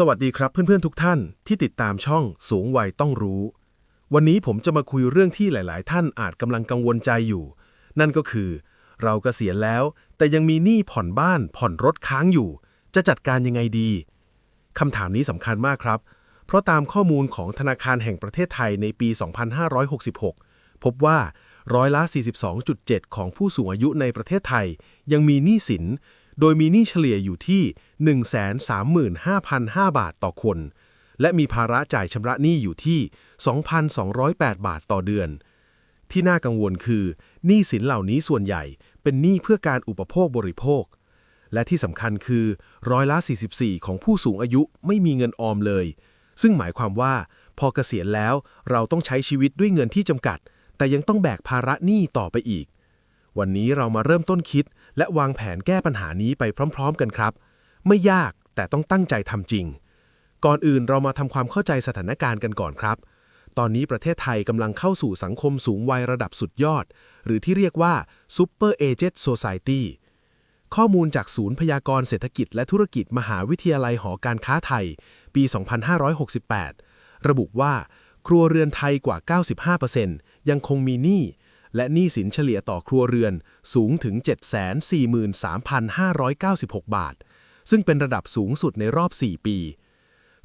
สวัสดีครับเพื่อนๆทุกท่านที่ติดตามช่องสูงวัยต้องรู้ วันนี้ผมจะมาคุยเรื่องที่หลาย ๆ ท่านอาจกำลังกังวลใจอยู่ นั่นก็คือ เรากเกษียณแล้วแต่ยังมีหนี้ผ่อนบ้านผ่อนรถค้างอยู่ จะจัดการยังไงดีคำถามนี้สำคัญมากครับ เพราะตามข้อมูลของธนาคารแห่งประเทศไทยในปี 2566 พบว่าร้อยละ 42.7 ของผู้สูงอายุในประเทศไทย ยังมีหนี้สิน โดยมีหนี้เฉลี่ยอยู่ที่ 135,505 บาทต่อคน และมีภาระจ่ายชำระหนี้อยู่ที่ 2,208 บาทต่อเดือน ที่น่ากังวลคือหนี้สินเหล่านี้ส่วนใหญ่เป็นหนี้เพื่อการอุปโภคบริโภค และที่สำคัญคือร้อยละ 44 ของผู้สูงอายุไม่มีเงินออมเลย ซึ่งหมายความว่าพอเกษียณแล้วเราต้องใช้ชีวิตด้วยเงินที่จำกัด แต่ยังต้องแบกภาระหนี้ต่อไปอีก วันนี้เรามาเริ่มต้นคิด และวางแผนแก้ปัญหานี้ไปพร้อม ๆ กันครับ ไม่ยากแต่ต้องตั้งใจทำจริง ก่อนอื่นเรามาทำความเข้าใจสถานการณ์กันก่อนครับ ตอนนี้ประเทศไทยกำลังเข้าสู่สังคมสูงวัยระดับสุดยอด หรือที่เรียกว่า Super Aged Society ข้อมูลจากศูนย์พยากรณ์เศรษฐกิจและธุรกิจมหาวิทยาลัยหอการค้าไทย ปี 2568 ระบุว่า ครัวเรือนไทยกว่า 95%ยังคงมีหนี้ และหนี้สินเฉลี่ยต่อครัวเรือนสูงถึง 743,596 บาท ซึ่งเป็นระดับสูงสุดในรอบ 4 ปี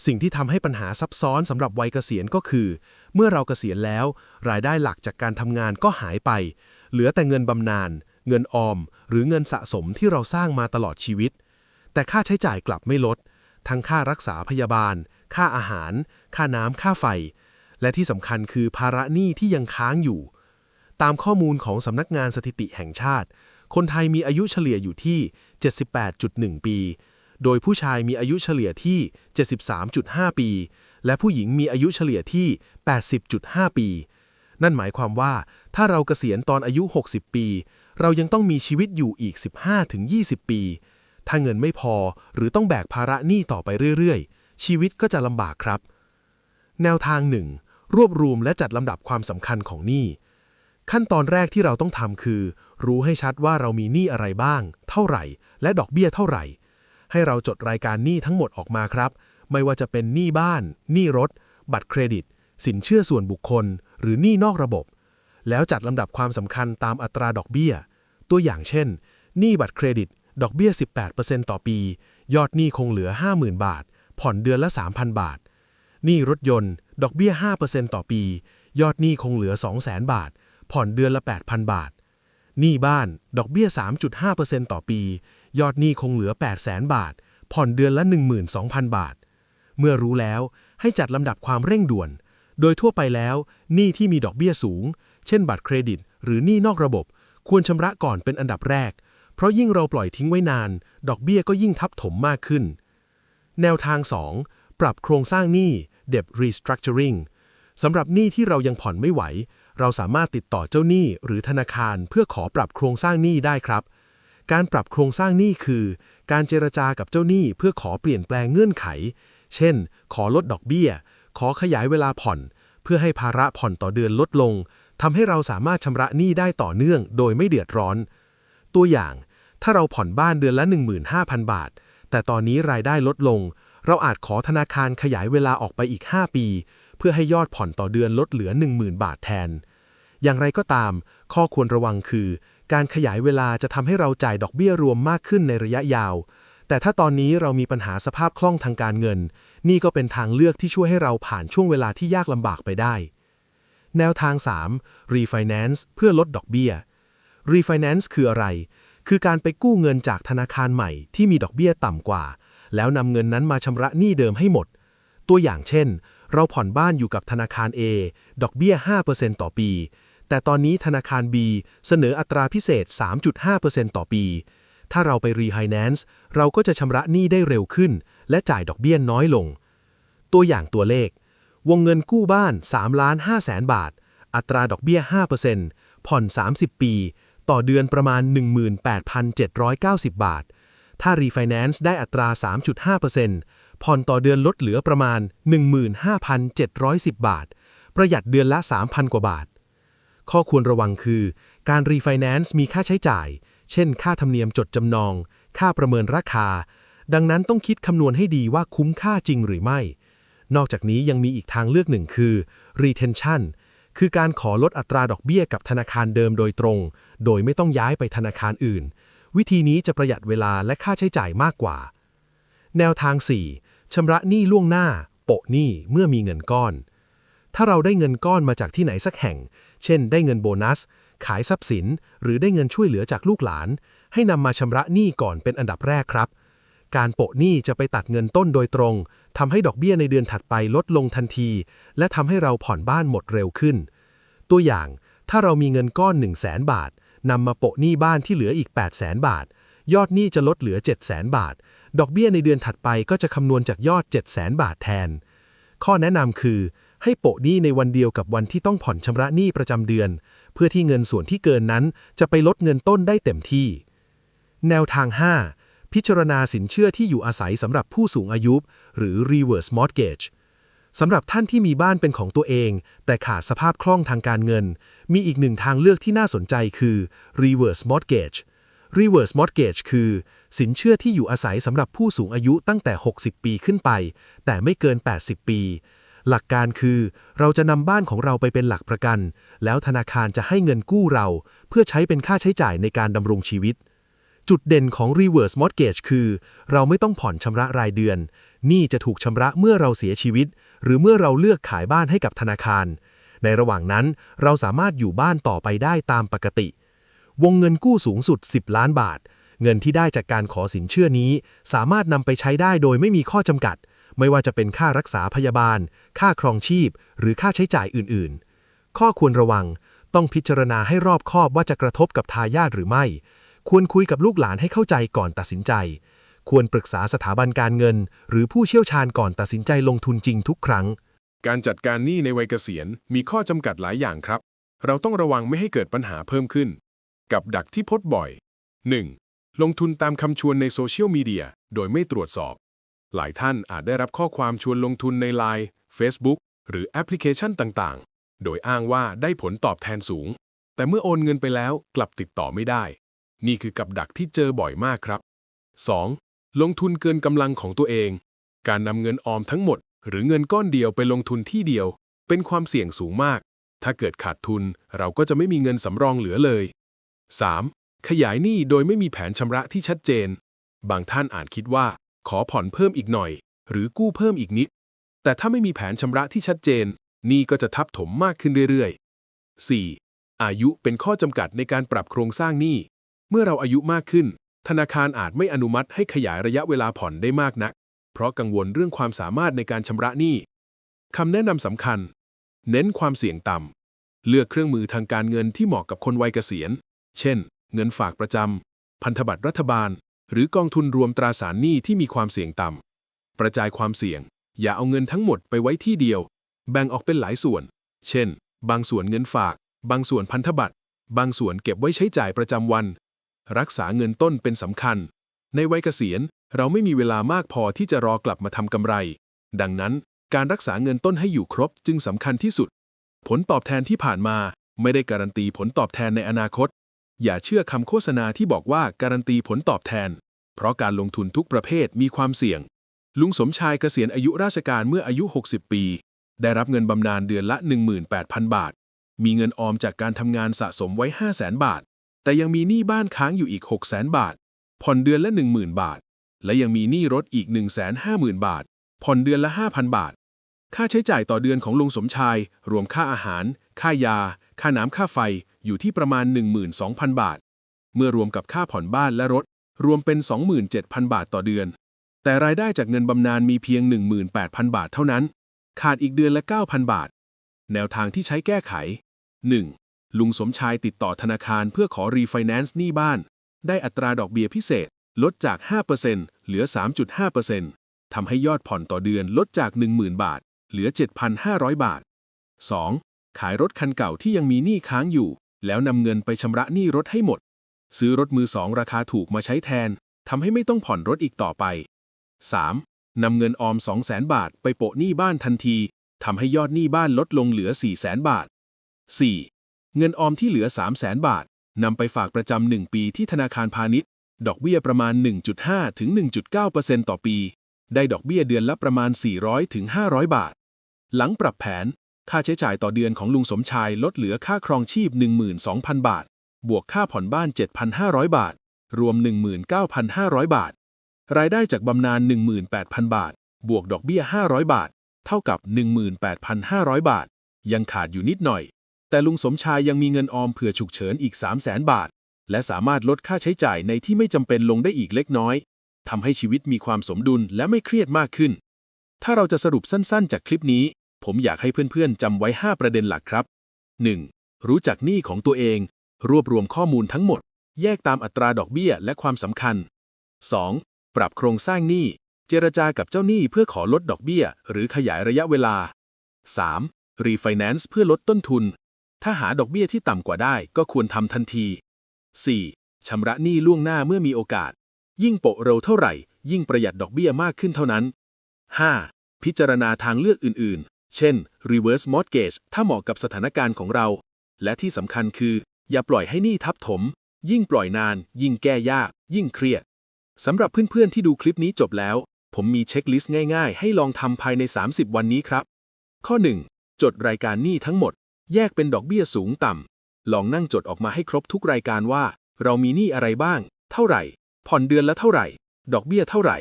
สิ่งที่ทำให้ปัญหาซับซ้อนสำหรับวัยเกษียณก็คือ เมื่อเราเกษียณแล้ว รายได้หลักจากการทำงานก็หายไป เหลือแต่เงินบำนาญเงินออม หรือเงินสะสมที่เราสร้างมาตลอดชีวิต แต่ค่าใช้จ่ายกลับไม่ลด ทั้งค่ารักษาพยาบาล ค่าอาหาร ค่าน้ำค่าไฟ และที่สำคัญคือภาระหนี้ที่ยังค้างอยู่ ตามข้อมูลของสำนักงานสถิติแห่งชาติ คนไทยมีอายุเฉลี่ยอยู่ที่ 78.1 ปี โดยผู้ชายมีอายุเฉลี่ยที่ 73.5 ปี และผู้หญิงมีอายุเฉลี่ยที่ 80.5 ปี นั่นหมายความว่าถ้าเราเกษียณตอนอายุ 60 ปี เรายังต้องมีชีวิตอยู่อีก 15-20 ปี ถ้าเงินไม่พอหรือต้องแบกภาระหนี้ต่อไปเรื่อยๆ ชีวิตก็จะลำบากครับ แนวทางหนึ่งรวบรวมและจัดลำดับความสำคัญของหนี้ ขั้นตอนแรกที่เราต้องทำคือ รู้ให้ชัดว่าเรามีหนี้อะไรบ้าง เท่าไหร่ และดอกเบี้ยเท่าไหร่ ให้เราจดรายการหนี้ทั้งหมดออกมาครับ ไม่ว่าจะเป็นหนี้บ้าน หนี้รถ บัตรเครดิต สินเชื่อส่วนบุคคล หรือหนี้นอกระบบ แล้วจัดลำดับความสำคัญตามอัตราดอกเบี้ย ตัวอย่างเช่น หนี้บัตรเครดิต ดอกเบี้ย 18%ต่อปี ยอดหนี้คงเหลือ 50,000 บาท ผ่อนเดือนละ 3,000 บาท หนี้รถยนต์ ดอกเบี้ย 5%ต่อปี ยอดหนี้คงเหลือ 200,000 บาท ผ่อนเดือนละ 8,000 บาท หนี้บ้านดอกเบี้ย 3.5%ต่อปี ยอดหนี้คงเหลือ 800,000 บาท ผ่อนเดือนละ 12,000 บาท เมื่อรู้แล้วให้จัดลำดับความเร่งด่วน โดยทั่วไปแล้วหนี้ที่มีดอกเบี้ยสูง เช่นบัตรเครดิต หรือหนี้นอกระบบ ควรชำระก่อนเป็นอันดับแรก เพราะยิ่งเราปล่อยทิ้งไว้นาน ดอกเบี้ยก็ยิ่งทับถมมากขึ้น แนวทาง 2 ปรับโครงสร้างหนี้ debt restructuring สำหรับหนี้ที่เรายังผ่อนไม่ไหว เราสามารถติดต่อเจ้าหนี้หรือธนาคารเพื่อขอปรับโครงสร้างหนี้ได้ครับ การปรับโครงสร้างหนี้คือ การเจรจากับเจ้าหนี้เพื่อขอเปลี่ยนแปลงเงื่อนไข เช่น ขอลดดอกเบี้ย ขอขยายเวลาผ่อน เพื่อให้ภาระผ่อนต่อเดือนลดลงทำให้เราสามารถชำระหนี้ได้ต่อเนื่อง โดยไม่เดือดร้อน ตัวอย่าง ถ้าเราผ่อนบ้านเดือนละ 15,000 บาท แต่ตอนนี้รายได้ลดลง เราอาจขอธนาคารขยายเวลาออกไปอีก 5 ปี พื่อให้ยอดผ่อนต่อเดือนลดเหลือ 10,000 บาทแทน อย่างไรก็ตาม ข้อควรระวังคือ การขยายเวลาจะทำให้เราจ่ายดอกเบี้ยรวมมากขึ้นในระยะยาว แต่ถ้าตอนนี้เรามีปัญหาสภาพคล่องทางการเงิน นี่ก็เป็นทางเลือกที่ช่วยให้เราผ่านช่วงเวลาที่ยากลำบากไปได้ แนวทาง 3. refinance เพื่อลดดอกเบี้ย refinance คืออะไร คือการไปกู้เงินจากธนาคารใหม่ที่มีดอกเบี้ยต่ำกว่า แล้วนำเงินนั้นมาชำระหนี้เดิมให้หมด ตัวอย่างเช่น เราผ่อนบ้านอยู่กับธนาคาร A ดอกเบี้ย 5%ต่อปี แต่ตอนนี้ธนาคาร B เสนออัตราพิเศษ 3.5%ต่อปี ถ้าเราไป refinance เราก็จะชำระหนี้ได้เร็วขึ้น และจ่ายดอกเบี้ยน้อยลง ตัวอย่างตัวเลข วงเงินกู้บ้าน3ล้าน5แสนบาท อัตราดอกเบี้ย 5%ผ่อน 30 ปี ต่อเดือนประมาณ 18,790 บาท ถ้า refinance ได้อัตรา 3.5% ผ่อนต่อเดือนลดเหลือประมาณ 15,710 บาท ประหยัดเดือนละ 3,000 กว่าบาท ข้อควรระวังคือ การ refinance มีค่าใช้จ่าย เช่น ค่าธรรมเนียมจดจำนอง ค่าประเมินราคา ดังนั้นต้องคิดคำนวณให้ดีว่าคุ้มค่าจริงหรือไม่ นอกจากนี้ยังมีอีกทางเลือกหนึ่งคือ retention คือการขอลดอัตราดอกเบี้ยกับธนาคารเดิมโดยตรง โดยไม่ต้องย้ายไปธนาคารอื่น วิธีนี้จะประหยัดเวลาและค่าใช้จ่ายมากกว่า แนวทาง 4. ชำระหนี้ล่วงหน้า โปะหนี้เมื่อมีเงินก้อน ถ้าเราได้เงินก้อนมาจากที่ไหนสักแห่ง เช่น ได้เงินโบนัส ขายทรัพย์สิน หรือได้เงินช่วยเหลือจากลูกหลาน ให้นำมาชำระหนี้ก่อนเป็นอันดับแรกครับ การโปะหนี้จะไปตัดเงินต้นโดยตรงทำให้ดอกเบี้ยในเดือนถัดไปลดลงทันที และทำให้เราผ่อนบ้านหมดเร็วขึ้น ตัวอย่าง ถ้าเรามีเงินก้อน 1 0 0 0 0แบาทนำมาโปะหนี้บ้านที่เหลืออีก 8 0 0 0 0 0 บาท ยอดหนี้จะลดเหลือ 7 0 0 0 0 0 บาท ดอกเบี้ยในเดือนถัดไปก็จะคำนวณจากยอด 7 0 0 0 0 0 บาทแทน ข้อแนะนำคือ ให้โปะหนี้ในวันเดียวกับวันที่ต้องผ่อนชำระหนี้ประจำเดือน เพื่อที่เงินส่วนที่เกินนั้นจะไปลดเงินต้นได้เต็มที่ แนวทาง 5 พิจารณาสินเชื่อที่อยู่อาศัยสำหรับผู้สูงอายุ หรือ reverse mortgage สำหรับท่านที่มีบ้านเป็นของตัวเอง แต่ขาดสภาพคล่องทางการเงิน มีอีกหนึ่งทางเลือกที่น่าสนใจคือ reverse mortgage reverse mortgage คือ สินเชื่อที่อยู่อาศัยสำหรับผู้สูงอายุตั้งแต่ 60 ปีขึ้นไป แต่ไม่เกิน 80 ปี หลักการคือ เราจะนำบ้านของเราไปเป็นหลักประกัน แล้วธนาคารจะให้เงินกู้เรา เพื่อใช้เป็นค่าใช้จ่ายในการดำรงชีวิต จุดเด่นของ reverse mortgage คือ เราไม่ต้องผ่อนชำระรายเดือนหนี้จะถูกชำระเมื่อเราเสียชีวิต หรือเมื่อเราเลือกขายบ้านให้กับธนาคาร ในระหว่างนั้น เราสามารถอยู่บ้านต่อไปได้ตามปกติ วงเงินกู้สูงสุด 10 ล้านบาท เงินที่ได้จากการขอสินเชื่อนี้ สามารถนำไปใช้ได้โดยไม่มีข้อจำกัด ไม่ว่าจะเป็นค่ารักษาพยาบาล ค่าครองชีพ หรือค่าใช้จ่ายอื่นๆ ข้อควรระวัง ต้องพิจารณาให้รอบคอบว่าจะกระทบกับทายาทหรือไม่ ควรคุยกับลูกหลานให้เข้าใจก่อนตัดสินใจ ควรปรึกษาสถาบันการเงิน หรือผู้เชี่ยวชาญก่อนตัดสินใจลงทุนจริงทุกครั้ง การจัดการหนี้ในวัยเกษียณมีข้อจำกัดหลายอย่างครับ เราต้องระวังไม่ให้เกิดปัญหาเพิ่มขึ้น กับดักที่พบบ่อย 1. ลงทุนตามคำชวนในโซเชียลมีเดียโดยไม่ตรวจสอบ หลายท่านอาจได้รับข้อความชวนลงทุนใน Line Facebook หรือแอปพลิเคชันต่างๆ โดยอ้างว่าได้ผลตอบแทนสูง แต่เมื่อโอนเงินไปแล้วกลับติดต่อไม่ได้ นี่คือกับดักที่เจอบ่อยมากครับ 2. ลงทุนเกินกำลังของตัวเอง การนำเงินออมทั้งหมด หรือเงินก้อนเดียวไปลงทุนที่เดียว เป็นความเสี่ยงสูงมาก ถ้าเกิดขาดทุนเราก็จะไม่มีเงินสำรองเหลือเลย 3. ขยายหนี้โดยไม่มีแผนชำระที่ชัดเจน บางท่านอาจคิดว่า ขอผ่อนเพิ่มอีกหน่อย หรือกู้เพิ่มอีกนิด แต่ถ้าไม่มีแผนชำระที่ชัดเจนหนี้ก็จะทับถมมากขึ้นเรื่อยๆ 4. อายุเป็นข้อจำกัดในการปรับโครงสร้างหนี้ เมื่อเราอายุมากขึ้น ธนาคารอาจไม่อนุมัติให้ขยายระยะเวลาผ่อนได้มากนัก เพราะกังวลเรื่องความสามารถในการชำระหนี้คำแนะนำสำคัญ เน้นความเสี่ยงต่ำเลือกเครื่องมือทางการเงินที่เหมาะกับคนวัยเกษียณ เช่น เงินฝากประจำ พันธบัตรรัฐบาล หรือกองทุนรวมตราสารหนี้ที่มีความเสี่ยงต่ำกระจายความเสี่ยง อย่าเอาเงินทั้งหมดไปไว้ที่เดียว แบ่งออกเป็นหลายส่วน เช่น บางส่วนเงินฝาก บางส่วนพันธบัตร บางส่วนเก็บไว้ใช้จ่ายประจำวัน รักษาเงินต้นเป็นสำคัญ ในวัยเกษียณเราไม่มีเวลามากพอที่จะรอกลับมาทำกำไร ดังนั้นการรักษาเงินต้นให้อยู่ครบจึงสำคัญที่สุด ผลตอบแทนที่ผ่านมาไม่ได้การันตีผลตอบแทนในอนาคต อย่าเชื่อคำโฆษณาที่บอกว่าการันตีผลตอบแทน เพราะการลงทุนทุกประเภทมีความเสี่ยง ลุงสมชายเกษียณอายุราชการเมื่ออายุ 60 ปี ได้รับเงินบำนาญเดือนละ 18,000 บาท มีเงินออมจากการทำงานสะสมไว้ 500,000 บาท แต่ยังมีหนี้บ้านค้างอยู่อีก 600,000 บาท ผ่อนเดือนละ 10,000 บาท และยังมีหนี้รถอีก 150,000 บาท ผ่อนเดือนละ 5,000 บาท ค่าใช้จ่ายต่อเดือนของลุงสมชาย รวมค่าอาหาร ค่ายา ค่าน้ำค่าไฟ อยู่ที่ประมาณ 12,000 บาท เมื่อรวมกับค่าผ่อนบ้านและรถ รวมเป็น 27,000 บาทต่อเดือน แต่รายได้จากเงินบำนาญมีเพียง 18,000 บาทเท่านั้น ขาดอีกเดือนละ 9,000 บาท แนวทางที่ใช้แก้ไข 1. ลุงสมชายติดต่อธนาคารเพื่อขอรีไฟแนนซ์หนี้บ้าน ได้อัตราดอกเบี้ยพิเศษ ลดจาก 5%เหลือ 3.5%ทำให้ยอดผ่อนต่อเดือนลดจาก 10,000 บาท เหลือ 7,500 บาท 2. ขายรถคันเก่าที่ยังมีหนี้ค้างอยู่ แล้วนำเงินไปชำระหนี้รถให้หมด ซื้อรถมือสองราคาถูกมาใช้แทนทำให้ไม่ต้องผ่อนรถอีกต่อไป 3. นำเงินออม 200,000บาทไปโปะหนี้บ้านทันทีทำให้ยอดหนี้บ้านลดลงเหลือ 400,000บาท 4. เงินออมที่เหลือ 300,000บาทนำไปฝากประจำหนึ่งปีที่ธนาคารพาณิชย์ ดอกเบี้ยประมาณ 1.5 ถึง 1.9%ต่อปี ได้ดอกเบี้ยเดือนละประมาณ 400 ถึง 500 บาท หลังปรับแผน ค่าใช้จ่ายต่อเดือนของลุงสมชายลดเหลือค่าครองชีพ 12,000 บาท บวกค่าผ่อนบ้าน 7,500 บาท รวม 19,500 บาท รายได้จากบำนาญ18,000 บาท บวกดอกเบี้ย 500 บาท เท่ากับ 18,500 บาท ยังขาดอยู่นิดหน่อย แต่ลุงสมชายยังมีเงินออมเผื่อฉุกเฉินอีก 300,000 บาท และสามารถลดค่าใช้จ่ายในที่ไม่จำเป็นลงได้อีกเล็กน้อยทำให้ชีวิตมีความสมดุลและไม่เครียดมากขึ้น ถ้าเราจะสรุปสั้นๆ จากคลิปนี้ ผมอยากให้เพื่อนๆจำไว้ 5 ประเด็นหลักครับ 1. รู้จักหนี้ของตัวเอง รวบรวมข้อมูลทั้งหมด แยกตามอัตราดอกเบี้ยและความสำคัญ 2. ปรับโครงสร้างหนี้ เจรจากับเจ้าหนี้เพื่อขอลดดอกเบี้ย หรือขยายระยะเวลา 3. รีไฟแนนซ์เพื่อลดต้นทุน ถ้าหาดอกเบี้ยที่ต่ำกว่าได้ก็ควรทำทันที 4. ชำระหนี้ล่วงหน้าเมื่อมีโอกาส ยิ่งโปะเร็วเท่าไหร่ ยิ่งประหยัดดอกเบี้ยมากขึ้นเท่านั้น 5. พิจารณาทางเลือกอื่นๆ เช่น reverse mortgage ถ้าเหมาะกับสถานการณ์ของเรา และที่สำคัญคือ อย่าปล่อยให้หนี้ทับถม ยิ่งปล่อยนาน ยิ่งแก้ยาก ยิ่งเครียดสำหรับเพื่อนๆที่ดูคลิปนี้จบแล้ว ผมมีเช็คลิสต์ง่ายๆ ให้ลองทำภายใน 30 วันนี้ครับ ข้อ 1. จดรายการหนี้ทั้งหมด แยกเป็นดอกเบี้ยสูงต่ำลองนั่งจดออกมาให้ครบทุกรายการว่า เรามีหนี้อะไรบ้าง เท่าไหร่ ผ่อนเดือนละเท่าไหร่ ดอกเบี้ยเท่าไหร่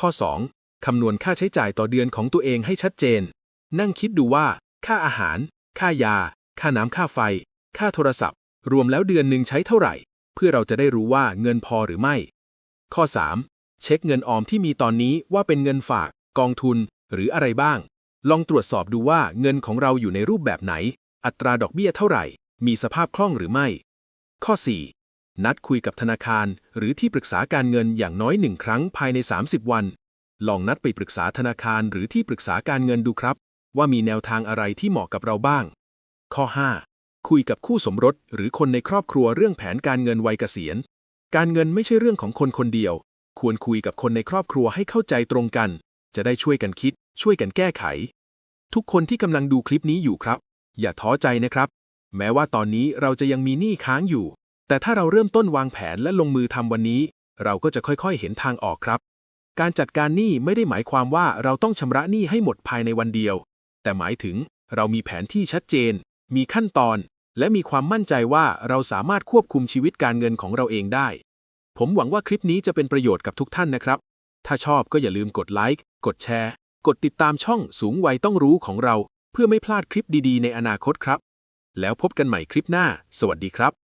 ข้อ 2. คำนวณค่าใช้จ่ายต่อเดือนของตัวเองให้ชัดเจน นั่งคิดดูว่า ค่าอาหาร ค่ายา ค่าน้ำค่าไฟ ค่าโทรศัพท์ รวมแล้วเดือนหนึ่งใช้เท่าไหร่ เพื่อเราจะได้รู้ว่าเงินพอหรือไม่ ข้อ 3. เช็คเงินออมที่มีตอนนี้ว่าเป็นเงินฝาก กองทุน หรืออะไรบ้าง ลองตรวจสอบดูว่าเงินของเราอยู่ในรูปแบบไหน อัตราดอกเบี้ยเท่าไหร่ มีสภาพคล่องหรือไม่ ข้อ 4. นัดคุยกับธนาคาร หรือที่ปรึกษาการเงินอย่างน้อยหนึ่งครั้งภายใน 30 วัน ลองนัดไปปรึกษาธนาคารหรือที่ปรึกษาการเงินดูครับ ว่ามีแนวทางอะไรที่เหมาะกับเราบ้าง ข้อ 5. คุยกับคู่สมรสหรือคนในครอบครัวเรื่องแผนการเงินวัยเกษียณ การเงินไม่ใช่เรื่องของคนคนเดียว ควรคุยกับคนในครอบครัวให้เข้าใจตรงกัน จะได้ช่วยกันคิด ช่วยกันแก้ไข ทุกคนที่กำลังดูคลิปนี้อยู่ครับ อย่าท้อใจนะครับ แม้ว่าตอนนี้เราจะยังมีหนี้ค้างอยู่ แต่ถ้าเราเริ่มต้นวางแผนและลงมือทำวันนี้ เราก็จะค่อยๆ เห็นทางออกครับการจัดการหนี้ไม่ได้หมายความว่าเราต้องชำระหนี้ให้หมดภายในวันเดียว แต่หมายถึงเรามีแผนที่ชัดเจน มีขั้นตอน และมีความมั่นใจว่าเราสามารถควบคุมชีวิตการเงินของเราเองได้ ผมหวังว่าคลิปนี้จะเป็นประโยชน์กับทุกท่านนะครับ ถ้าชอบก็อย่าลืมกดไลค์ กดแชร์ กดติดตามช่องสูงวัยต้องรู้ของเรา เพื่อไม่พลาดคลิปดีๆ ในอนาคตครับ แล้วพบกันใหม่คลิปหน้า สวัสดีครับ